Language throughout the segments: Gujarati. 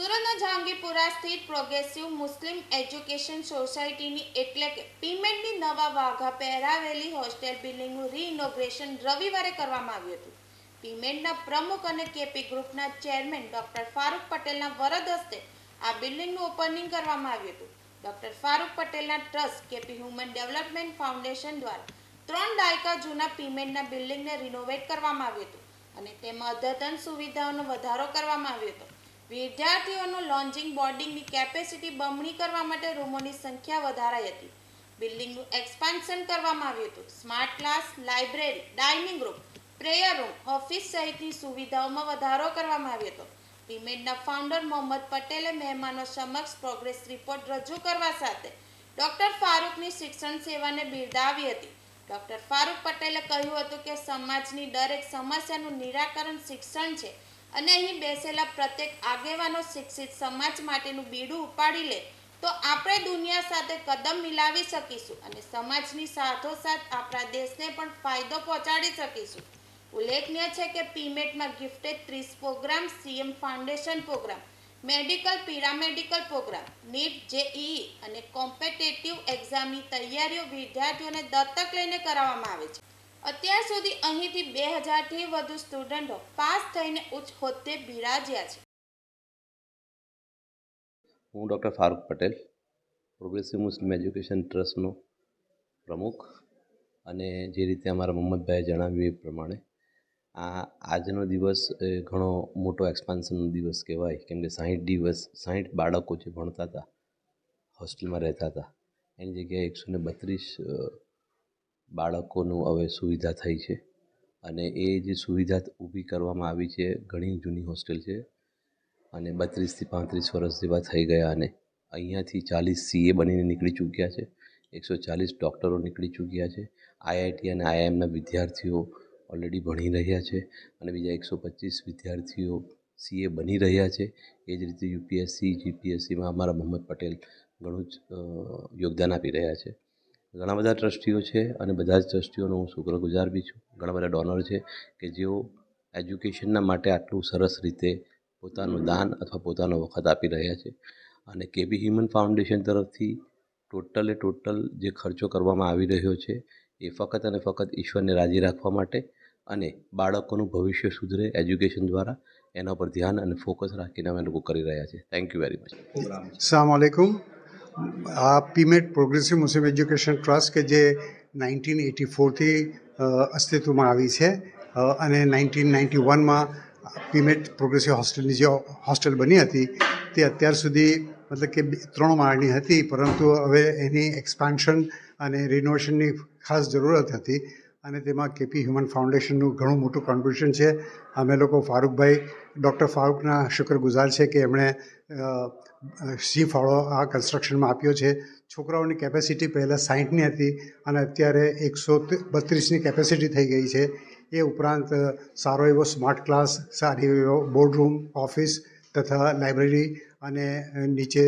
જહાંગીરપુરા સ્થિત પ્રોગ્રેસિવ મુસ્લિમ એજ્યુકેશન સોસાયટીની એટલે કે પીમેન્ટની નવા વાઘા પહેરાવેલી હોસ્ટેલ બિલ્ડિંગનું રીઇનોગ્રેશન રવિવારે કરવામાં આવ્યું હતું. પીમેન્ટના પ્રમુખ અને કેપી ગ્રુપના ચેરમેન ડોક્ટર ફારૂક પટેલના વરદ હસ્તે આ બિલ્ડિંગનું ઓપનિંગ કરવામાં આવ્યું હતું. ડોક્ટર ફારૂક પટેલના trust, KP human development foundation દ્વારા ત્રણ દાયકા જૂના પીમેન્ટના બિલ્ડિંગને રિનોવેટ કરવામાં આવ્યું હતું અને તેમાં અદ્યતન સુવિધાઓનો વધારો કરવામાં આવ્યો હતો. વિદ્યાર્થીઓનું લોન્જિંગ બોર્ડિંગની કેપેસિટી બમણી કરવા માટે રૂમોની સંખ્યા વધારાઈ હતી. બિલ્ડિંગનું એક્સપાન્શન કરવામાં આવ્યું હતું. Smart class library dining room prayer room office સહિતની સુવિધાઓમાં વધારો કરવામાં આવ્યો હતો. પીમેન્ટના ફાઉન્ડર મોહમ્મદ પટેલે મહેમાનો સમક્ષ પ્રોગ્રેસ રિપોર્ટ રજૂ કરવા સાથે ડૉક્ટર ફારૂકની શિક્ષણ સેવાને બિરદાવી હતી. ડૉક્ટર ફારૂક પટેલે કહ્યું હતું કે સમાજની દરેક સમસ્યાનું નિરાકરણ શિક્ષણ છે. અને અહીં બેસેલા પ્રત્યેક આગેવાનો શિક્ષિત સમાજ માટેનું બીડું ઉપાડી લે, તો આપણે દુનિયા સાથે કદમ મિલાવી શકીશું અને સમાજની સાથોસાથ આપણા દેશને પણ ફાયદો પહોંચાડી શકીશું. ઉલ્લેખનીય છે કે પીમેટમાં ગિફ્ટેડ ત્રીસ program, CM foundation program, medical paramedical program, NEET JEE અને કોમ્પિટેટિવ એક્ઝામની તૈયારીઓ વિદ્યાર્થીઓને દત્તક લઈને કરાવવામાં આવે છે. અત્યાર સુધી અહીંથી બે હજારથી વધુ સ્ટુડન્ટો પાસ થઈને ઉચ્ચ હોદ્દે બિરાજ્યા છે. હું doctor Farooq Patel, progressive Muslim education ટ્રસ્ટનો પ્રમુખ અને જે રીતે અમારા મોહમ્મદભાઈએ જણાવ્યું એ પ્રમાણે આ આજનો દિવસ ઘણો મોટો એક્સપાન્શનનો દિવસ કહેવાય. કેમ કે સાહીઠ દિવસ, સાહીઠ બાળકો જે ભણતા હતા હોસ્ટેલમાં રહેતા હતા, એની જગ્યાએ એકસો ને બત્રીસ બાળકોનું હવે સુવિધા થઈ છે. અને એ જે સુવિધા ઊભી કરવામાં આવી છે, ઘણી જૂની હોસ્ટેલ છે અને બત્રીસથી પાંત્રીસ વર્ષ જેવા થઈ ગયા અને અહીંયાથી ચાલીસ સીએ બનીને નીકળી ચૂક્યા છે. એકસો ચાલીસ ડૉક્ટરો નીકળી ચૂક્યા છે. આઈઆઈટી અને આઈઆઈએમના વિદ્યાર્થીઓ ઓલરેડી ભણી રહ્યા છે અને બીજા એકસો પચીસ વિદ્યાર્થીઓ સીએ બની રહ્યા છે. એ જ રીતે યુપીએસસી, જીપીએસસીમાં અમારા મોહમ્મદ પટેલ ઘણું જ યોગદાન આપી રહ્યા છે. ઘણા બધા ટ્રસ્ટીઓ છે અને બધા જ ટ્રસ્ટીઓનો હું શુક્રગુજાર બી છું. ઘણા બધા ડોનર છે કે જેઓ એજ્યુકેશનના માટે આટલું સરસ રીતે પોતાનું દાન અથવા પોતાનો વખત આપી રહ્યા છે. અને કેબી હ્યુમન ફાઉન્ડેશન તરફથી ટોટલે ટોટલ જે ખર્ચો કરવામાં આવી રહ્યો છે એ ફક્ત અને ફક્ત ઈશ્વરને રાજી રાખવા માટે અને બાળકોનું ભવિષ્ય સુધરે એજ્યુકેશન દ્વારા એના પર ધ્યાન અને ફોકસ રાખીને અમે લોકો કરી રહ્યા છે. થેન્ક યુ વેરી મચ અસલામવાલેકુમ આ PMET progressive Muslim education trust કે જે નાઇન્ટીન એટી ફોરથી અસ્તિત્વમાં આવી છે અને નાઇન્ટીન નાઇન્ટી વનમાં પીમેટ પ્રોગ્રેસિવ હોસ્ટેલની જે હોસ્ટેલ બની હતી તે અત્યાર સુધી મતલબ કે ત્રણ માળની હતી પરંતુ હવે એની એક્સપાન્શન અને રિનોવેશનની ખાસ જરૂરત હતી અને તેમાં કેપી હ્યુમન ફાઉન્ડેશનનું ઘણું મોટું કોન્ટ્રીબ્યુશન છે. અમે લોકો ફારૂકભાઈ, ડૉક્ટર ફારૂકના શુક્રગુજાર છે કે એમણે સી ફાળો આ કન્સ્ટ્રક્શનમાં આપ્યો છે. છોકરાઓની કેપેસિટી પહેલાં સાહીઠની હતી અને અત્યારે એકસો બત્રીસની કેપેસિટી થઈ ગઈ છે. એ ઉપરાંત સારો એવો સ્માર્ટ ક્લાસ સારી એવો બોર્ડરૂમ ઓફિસ તથા લાઇબ્રેરી અને નીચે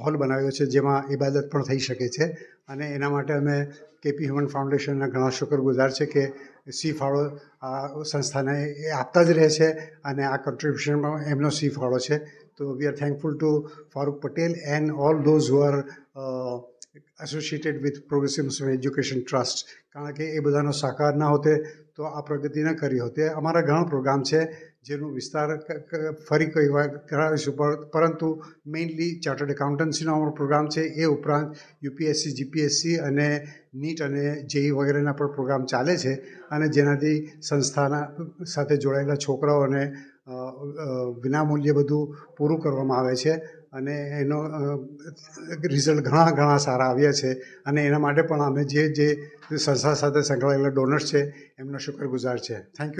હોલ બનાવ્યો છે, જેમાં ઇબાદત પણ થઈ શકે છે. અને એના માટે અમે કેપી હ્યુમન ફાઉન્ડેશનના ઘણા શુક્રગુજાર છે કે સી ફાળો આ સંસ્થાને એ આપતા જ રહે છે અને આ કન્ટ્રીબ્યુશનમાં એમનો સી ફાળો છે. તો we are thankful to Farooq Patel and all those who are associated with progressive education trust કારણ કે એ બધાનો સાકાર ના હોતે તો આ પ્રગતિ ન કરી હોતે. અમારા ઘણા પ્રોગ્રામ છે જેનું વિસ્તાર ફરી કઈ વાર કરાવીશું. પરંતુ મેઇનલી ચાર્ટર્ડ એકાઉન્ટન્સીનો અમારો પ્રોગ્રામ છે. એ ઉપરાંત યુપીએસસી જીપીએસસી અને નીટ અને જેઈ વગેરેના પણ પ્રોગ્રામ ચાલે છે અને જેનાથી સંસ્થાના સાથે જોડાયેલા છોકરાઓને વિનામૂલ્યે બધું પૂરું કરવામાં આવે છે અને એનો રિઝલ્ટ ઘણા ઘણા સારા આવ્યા છે અને એના માટે પણ અમે જે જે સંસ્થા સાથે સંકળાયેલા ડોનર્સ છે, એમનો શુક્રગુજાર છે. Thank you